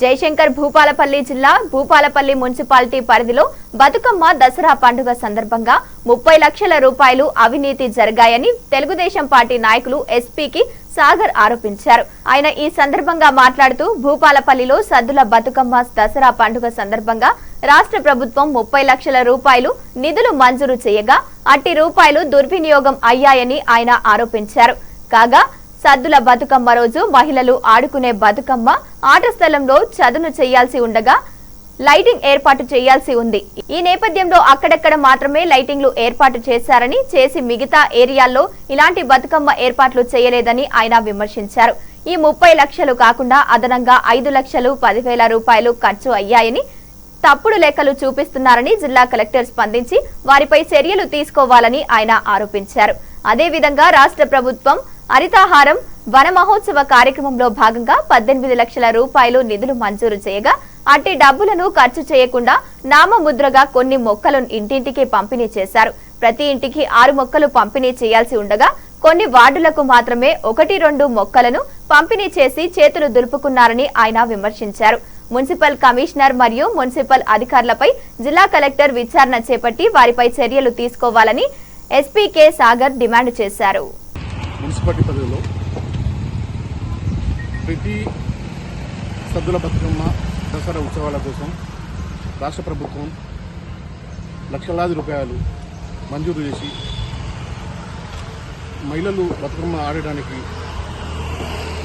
జయశంకర్ భూపాలపల్లి జిల్లా భూపాలపల్లి మున్సిపాలిటీ పరిధిలో బతుకమ్మ దసరా పండుగ సందర్భంగా ముప్పై లక్షల రూపాయలు అవినీతి జరిగాయని తెలుగుదేశం పార్టీ నాయకులు ఎస్పీకి సాగర్ ఆరోపించారు. ఆయన ఈ సందర్భంగా మాట్లాడుతూ భూపాలపల్లిలో సద్దుల బతుకమ్మ దసరా పండుగ సందర్భంగా రాష్ట్ర ప్రభుత్వం ముప్పై లక్షల రూపాయలు నిధులు మంజూరు చేయగా అట్టి రూపాయలు దుర్వినియోగం అయ్యాయని ఆయన ఆరోపించారు. కాగా సద్దుల బతుకమ్మ రోజు మహిళలు ఆడుకునే బతుకమ్మ ఆట స్థలంలో చదును చేయాల్సి ఉండగా లైటింగ్ ఏర్పాటు చేయాల్సి ఉంది. ఈ నేపథ్యంలో అక్కడక్కడ మాత్రమే లైటింగ్లు ఏర్పాటు చేశారని చేసి మిగతా ఏరియాల్లో ఇలాంటి బతుకమ్మ ఏర్పాట్లు చేయలేదని ఆయన విమర్శించారు. ఈ ముప్పై లక్షలు కాకుండా అదనంగా ఐదు లక్షలు పదివేల రూపాయలు ఖర్చు అయ్యాయని తప్పుడు లెక్కలు చూపిస్తున్నారని జిల్లా కలెక్టర్ స్పందించి వారిపై చర్యలు తీసుకోవాలని ఆయన ఆరోపించారు. అదేవిధంగా రాష్ట్ర ప్రభుత్వం హరితాహారం వన మహోత్సవ కార్యక్రమంలో భాగంగా పద్దెనిమిది లక్షల రూపాయలు నిధులు మంజూరు చేయగా అట్టి డబ్బులను ఖర్చు చేయకుండా నామముద్రగా కొన్ని మొక్కలు ఇంటింటికి పంపిణీ చేశారు. ప్రతి ఇంటికి ఆరు మొక్కలు పంపిణీ చేయాల్సి ఉండగా కొన్ని వార్డులకు మాత్రమే ఒకటి రెండు మొక్కలను పంపిణీ చేసి చేతులు దులుపుకున్నారని ఆయన విమర్శించారు. మున్సిపల్ కమిషనర్ మరియు మున్సిపల్ అధికారులపై జిల్లా కలెక్టర్ విచారణ చేపట్టి వారిపై చర్యలు తీసుకోవాలని ఎస్పీకే సాగర్ డిమాండ్ చేశారు. మున్సిపాలిటీ పరిధిలో ప్రతి సద్దుల బతుకమ్మ దసరా ఉత్సవాల కోసం రాష్ట్ర ప్రభుత్వం లక్షలాది రూపాయలు మంజూరు చేసి మహిళలు బతుకమ్మ ఆడడానికి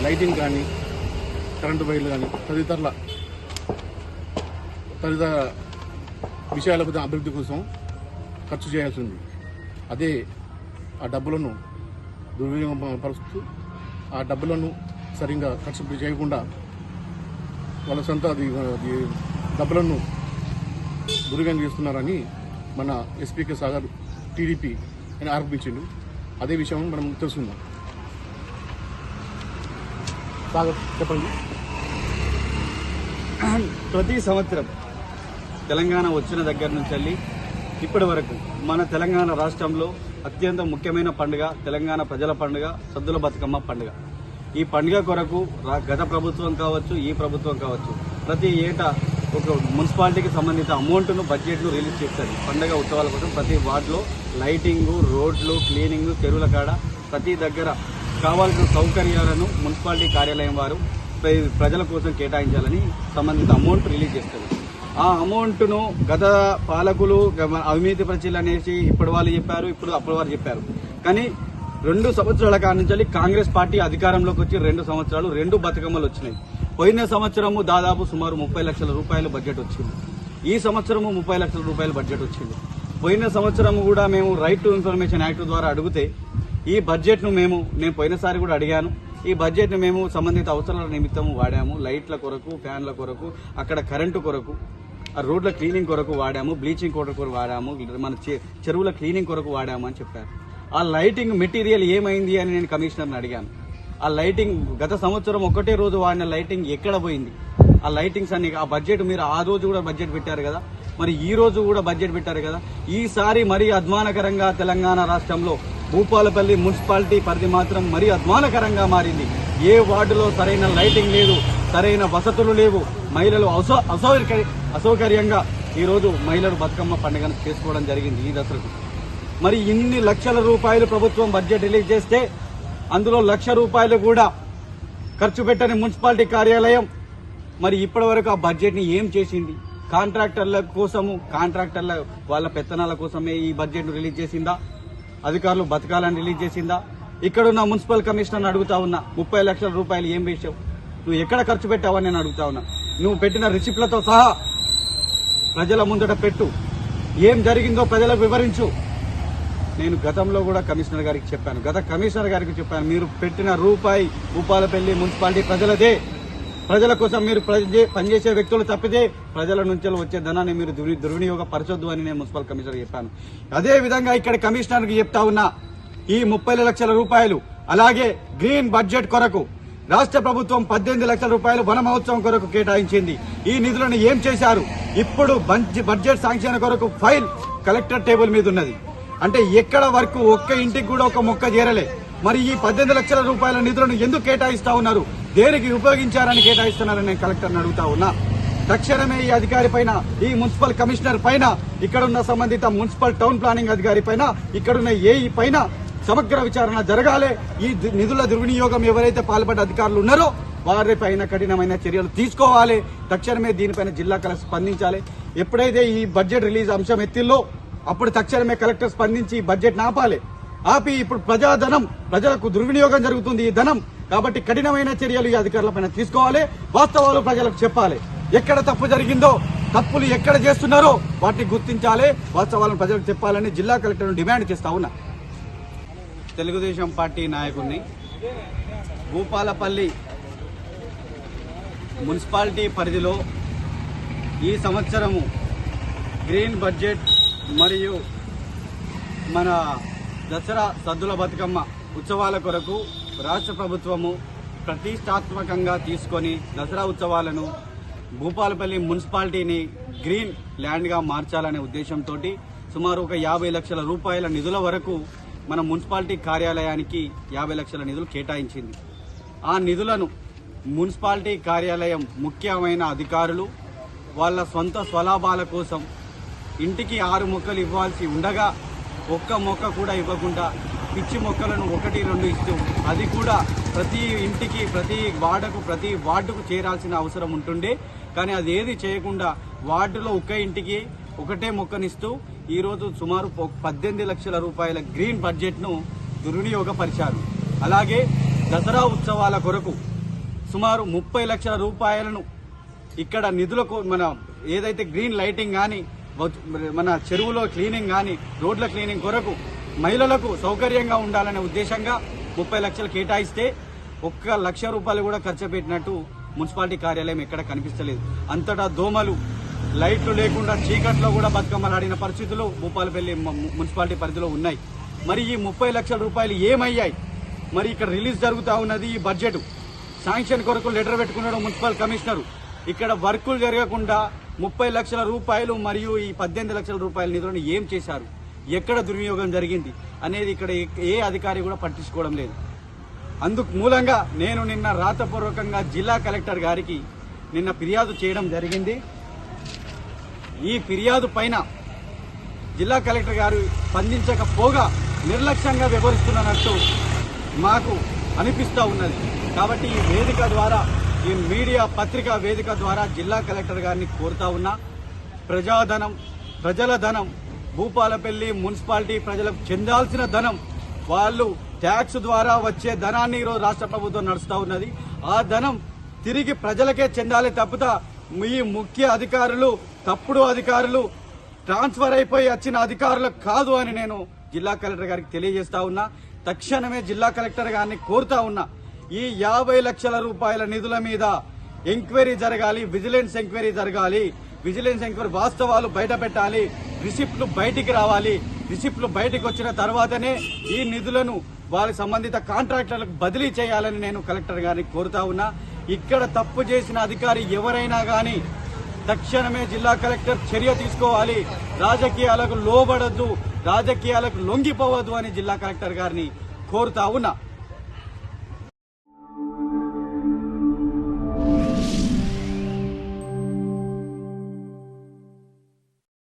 లైటింగ్ కానీ కరెంటు వైర్లు కానీ తదితరుల తదితర విషయాల అభివృద్ధి కోసం ఖర్చు చేయాల్సి ఉంది. అదే ఆ డబ్బులను దుర్వినియోగం పరుస్తూ ఆ డబ్బులను సరిగ్గా ఖర్చు చేయకుండా వాళ్ళ సొంత అది అది డబ్బులను దుర్వినియోగం చేస్తున్నారని మన ఎస్పీకే సాగర్ టీడీపీ అని ఆరోపించిండు. అదే విషయం మనం తెలుసుకుందాం. సాగర్ చెప్పండి. ప్రతి సంవత్సరం తెలంగాణ వచ్చిన దగ్గర నుంచి వెళ్ళి ఇప్పటి వరకు మన తెలంగాణ రాష్ట్రంలో అత్యంత ముఖ్యమైన పండుగ తెలంగాణ ప్రజల పండుగ సద్దుల బతుకమ్మ పండుగ. ఈ పండుగ కొరకు గత ప్రభుత్వం కావచ్చు ఈ ప్రభుత్వం కావచ్చు ప్రతి ఏటా ఒక మున్సిపాలిటీకి సంబంధించిన అమౌంట్ను బడ్జెట్ను రిలీజ్ చేస్తుంది పండుగ ఉత్సవాల కోసం ప్రతి వార్డులో లైటింగు రోడ్లు క్లీనింగ్ చెరువుల కాడ ప్రతి దగ్గర కావాల్సిన సౌకర్యాలను మున్సిపాలిటీ కార్యాలయం వారు ప్ర- ప్రజల కోసం కేటాయించాలని సంబంధిత అమౌంట్ రిలీజ్ చేస్తారు. ఆ అమౌంట్ను గత పాలకులు అవినీతి ప్రజలు అనేసి ఇప్పుడు వాళ్ళు చెప్పారు ఇప్పుడు అప్పుడు వారు చెప్పారు. కానీ రెండు సంవత్సరాల కానించాలి కాంగ్రెస్ పార్టీ అధికారంలోకి వచ్చి రెండు సంవత్సరాలు రెండు బతుకమ్మలు వచ్చినాయి. పోయిన సంవత్సరము దాదాపు సుమారు ముప్పై లక్షల రూపాయలు బడ్జెట్ వచ్చింది. ఈ సంవత్సరము ముప్పై లక్షల రూపాయల బడ్జెట్ వచ్చింది. పోయిన సంవత్సరము కూడా మేము రైట్ టు ఇన్ఫర్మేషన్ యాక్ట్ ద్వారా అడిగితే ఈ బడ్జెట్ను మేము నేను పోయినసారి కూడా అడిగాను. ఈ బడ్జెట్ను మేము సంబంధిత అవసరాల నిమిత్తం వాడాము. లైట్ల కొరకు ఫ్యాన్ల కొరకు అక్కడ కరెంటు కొరకు. రోడ్ల క్లీనింగ్ కొరకు వాడాము బ్లీచింగ్ కొరకు వాడాము మన చె- చెరువుల క్లీనింగ్ కొరకు వాడాము అని చెప్పారు. ఆ లైటింగ్ మెటీరియల్ ఏమైంది అని నేను కమిషనర్ని అడిగాను. ఆ లైటింగ్ గత సంవత్సరం ఒకటే రోజు వాడిన లైటింగ్ ఎక్కడ పోయింది? ఆ లైటింగ్స్ అన్ని ఆ బడ్జెట్ మీరు ఆ రోజు కూడా బడ్జెట్ పెట్టారు కదా? మరి ఈ రోజు కూడా బడ్జెట్ పెట్టారు కదా? ఈసారి మరీ అధ్వానకరంగా తెలంగాణ రాష్ట్రంలో భూపాలపల్లి మున్సిపాలిటీ పరిధి మాత్రం మరీ అధ్వానకరంగా మారింది. ఏ వార్డులో సరైన లైటింగ్ లేదు సరైన వసతులు లేవు మహిళలు అసౌ అసౌకర్య అసౌకర్యంగా ఈరోజు మహిళలు బతుకమ్మ పండుగను చేసుకోవడం జరిగింది ఈ దసరకు. మరి ఇన్ని లక్షల రూపాయలు ప్రభుత్వం బడ్జెట్ రిలీజ్ చేస్తే అందులో లక్ష రూపాయలు కూడా ఖర్చు పెట్టని మున్సిపాలిటీ కార్యాలయం మరి ఇప్పటి వరకు ఆ బడ్జెట్ని ఏం చేసింది? కాంట్రాక్టర్ల కోసము కాంట్రాక్టర్ల వాళ్ళ పెత్తనాల కోసమే ఈ బడ్జెట్ను రిలీజ్ చేసిందా? అధికారులు బతకాలని రిలీజ్ చేసిందా? ఇక్కడున్న మున్సిపల్ కమిషనర్ అడుగుతా ఉన్నా ముప్పై లక్షల రూపాయలు ఏం వేసావు? నువ్వు ఎక్కడ ఖర్చు పెట్టావని నేను అడుగుతా ఉన్నా. నువ్వు పెట్టిన రిసిప్ట్లతో సహా ప్రజల ముందట పెట్టు. ఏం జరిగిందో ప్రజలకు వివరించు. నేను గతంలో కూడా కమిషనర్ గారికి చెప్పాను. గత కమిషనర్ గారికి చెప్పాను. మీరు పెట్టిన రూపాయి భూపాలపల్లి మున్సిపాలిటీ ప్రజలదే. ప్రజల కోసం మీరు పనిచేసే వ్యక్తులు తప్పితే ప్రజల నుంచి వచ్చే ధనాన్ని మీరు దుర్వినియోగపరచొద్దు అని నేను మున్సిపల్ కమిషనర్ చెప్పాను. అదే విధంగా ఇక్కడ కమిషనర్కి చెప్తా ఉన్నా. ఈ ముప్పై లక్షల రూపాయలు అలాగే గ్రీన్ బడ్జెట్ కొరకు రాష్ట్ర ప్రభుత్వం పద్దెనిమిది లక్షల రూపాయలు వన మహోత్సవం కొరకు కేటాయించింది. ఈ నిధులను ఏం చేశారు? ఇప్పుడు బంజ్- బడ్జెట్ శాంక్షన్ కొరకు ఫైల్ కలెక్టర్ టేబుల్ మీద ఉన్నది అంటే ఎక్కడ వరకు ఒక్క ఇంటికి కూడా ఒక మొక్క చేరలే. మరి ఈ పద్దెనిమిది లక్షల రూపాయల నిధులను ఎందుకు కేటాయిస్తా ఉన్నారు? దేనికి ఉపయోగించారని కేటాయిస్తున్నారని నేను కలెక్టర్ని అడుగుతా ఉన్నా. తక్షణమే ఈ అధికారి పైన ఈ మున్సిపల్ కమిషనర్ పైన ఇక్కడున్న సంబంధిత మున్సిపల్ టౌన్ ప్లానింగ్ అధికారి పైన ఇక్కడున్న ఏఈ పైన సమగ్ర విచారణ జరగాలి. ఈ నిధుల దుర్వినియోగం ఎవరైతే పాల్పడ్డ అధికారులు ఉన్నారో వారిపైన కఠినమైన చర్యలు తీసుకోవాలి. తక్షణమే దీనిపైన జిల్లా కలెక్టర్ స్పందించాలి. ఎప్పుడైతే ఈ బడ్జెట్ రిలీజ్ అంశం ఎత్తిల్లో అప్పుడు తక్షణమే కలెక్టర్ స్పందించి బడ్జెట్ ఆపాలి ఆపి ఇప్పుడు ప్రజాధనం ప్రజలకు దుర్వినియోగం జరుగుతుంది ఈ ధనం. కాబట్టి కఠినమైన చర్యలు ఈ అధికారులపైన తీసుకోవాలి. వాస్తవాలు ప్రజలకు చెప్పాలి. ఎక్కడ తప్పు జరిగిందో తప్పులు ఎక్కడ చేస్తున్నారో వాటిని గుర్తించాలి. వాస్తవాలను ప్రజలకు చెప్పాలని జిల్లా కలెక్టర్ను డిమాండ్ చేస్తా ఉన్నా. తెలుగుదేశం పార్టీ నాయకుడిని భూపాలపల్లి మున్సిపాలిటీ పరిధిలో ఈ సంవత్సరము గ్రీన్ బడ్జెట్ మరియు మన దసరా సద్దుల బతుకమ్మ ఉత్సవాల కొరకు రాష్ట్ర ప్రభుత్వము ప్రతిష్టాత్మకంగా తీసుకొని దసరా ఉత్సవాలను భూపాలపల్లి మున్సిపాలిటీని గ్రీన్ ల్యాండ్గా మార్చాలనే ఉద్దేశంతో సుమారు ఒక యాభై లక్షల రూపాయల నిధుల వరకు మన మున్సిపాలిటీ కార్యాలయానికి యాభై లక్షల నిధులు కేటాయించింది. ఆ నిధులను మున్సిపాలిటీ కార్యాలయం ముఖ్యమైన అధికారులు వాళ్ళ సొంత స్వలాభాల కోసం ఇంటికి ఆరు మొక్కలు ఇవ్వాల్సి ఉండగా ఒక్క మొక్క కూడా ఇవ్వకుండా పిచ్చి మొక్కలను ఒకటి రెండు ఇస్తూ అది కూడా ప్రతి ఇంటికి ప్రతి వార్డుకు ప్రతి వార్డుకు చేరాల్సిన అవసరం ఉంటుండే. కానీ అది ఏది చేయకుండా వార్డులో ఒక్క ఇంటికి ఒకటే మొక్కనిస్తూ ఈరోజు సుమారు పద్దెనిమిది లక్షల రూపాయల గ్రీన్ బడ్జెట్ను దుర్వినియోగపరిచారు. అలాగే దసరా ఉత్సవాల కొరకు సుమారు ముప్పై లక్షల రూపాయలను ఇక్కడ నిధులకు మన ఏదైతే గ్రీన్ లైటింగ్ కానీ మన చెరువులో క్లీనింగ్ కానీ రోడ్ల క్లీనింగ్ కొరకు మహిళలకు సౌకర్యంగా ఉండాలనే ఉద్దేశంగా ముప్పై లక్షలు కేటాయిస్తే ఒక్క లక్ష రూపాయలు కూడా ఖర్చు పెట్టినట్టు మున్సిపాలిటీ కార్యాలయం ఎక్కడ కనిపిస్తలేదు. అంతటా దోమలు లైట్లు లేకుండా చీకట్లో కూడా బతుకమ్మలు ఆడిన పరిస్థితులు భూపాలపల్లి మున్సిపాలిటీ పరిధిలో ఉన్నాయి. మరి ఈ ముప్పై లక్షల రూపాయలు ఏమయ్యాయి? మరి ఇక్కడ రిలీజ్ జరుగుతూ ఉన్నది ఈ బడ్జెట్. శాంక్షన్ కొరకు లెటర్ పెట్టుకున్నాడు మున్సిపల్ కమిషనర్. ఇక్కడ వర్కులు జరగకుండా ముప్పై లక్షల రూపాయలు మరియు ఈ పద్దెనిమిది లక్షల రూపాయల నిధులను ఏం చేశారు? ఎక్కడ దుర్వినియోగం జరిగింది? అనేది ఇక్కడ ఏ అధికారి కూడా పట్టించుకోవడం లేదు. అందుకు మూలంగా నేను నిన్న రాతపూర్వకంగా జిల్లా కలెక్టర్ గారికి నిన్న ఫిర్యాదు చేయడం జరిగింది. ఈ ఫిర్యాదు పైన జిల్లా కలెక్టర్ గారు స్పందించకపోగా నిర్లక్ష్యంగా వ్యవహరిస్తున్నట్టు మాకు అనిపిస్తూ ఉన్నది. కాబట్టి ఈ వేదిక ద్వారా ఈ మీడియా పత్రికా వేదిక ద్వారా జిల్లా కలెక్టర్ గారిని కోరుతా ఉన్నా ప్రజాధనం ప్రజల ధనం భూపాలపల్లి మున్సిపాలిటీ ప్రజలకు చెందాల్సిన ధనం వాళ్ళు ట్యాక్స్ ద్వారా వచ్చే ధనాన్ని ఈరోజు రాష్ట్ర ప్రభుత్వం నడుస్తూ ఉన్నది. ఆ ధనం తిరిగి ప్రజలకే చెందాలి తప్పితే మీ ముఖ్య అధికారులు తప్పుడు అధికారులు ట్రాన్స్ఫర్ అయిపోయి వచ్చిన అధికారులు కాదు అని నేను జిల్లా కలెక్టర్ గారికి తెలియజేస్తా ఉన్నా. తక్షణమే జిల్లా కలెక్టర్ గారిని కోరుతా ఉన్నా. ఈ యాభై లక్షల రూపాయల నిధుల మీద ఎంక్వైరీ జరగాలి విజిలెన్స్ ఎంక్వైరీ జరగాలి. విజిలెన్స్ ఎంక్వైరీ వాస్తవాలు బయట పెట్టాలి. రిసిప్ట్లు బయటికి రావాలి. రిసిప్ట్లు బయటికి వచ్చిన తర్వాతనే ఈ నిధులను వారి సంబంధిత కాంట్రాక్టర్లకు బదిలీ చేయాలని నేను కలెక్టర్ గారిని కోరుతా ఉన్నా. ఇక్కడ తప్పు చేసిన అధికారి ఎవరైనా కానీ తక్షణమే జిల్లా కలెక్టర్ చర్య తీసుకోవాలి. రాజకీయాలకు లోబడద్దు రాజకీయాలకు లొంగిపోవద్దు అని జిల్లా కలెక్టర్ గారిని కోరుతా ఉన్నా.